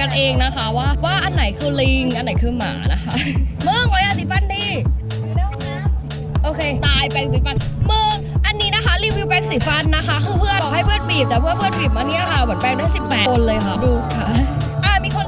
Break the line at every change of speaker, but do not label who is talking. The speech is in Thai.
กันเองนะคะว่าว่าอันไหนคือลิง อันไหนคือหมานะคะมึงไว้ยาสีฟันดีโอเค ตายแปรงสีฟันมึงอันนี้นะคะ รีวิวแปรงสีฟันนะคะ คือเพื่อนบอกให้เพื่อนบีบแต่เพื่อนเพื่อนบีบมาเนี่ยค่ะเหมือนแปรงได้ 18คนเลยค่ะ ดูค่ะอ่ามีคน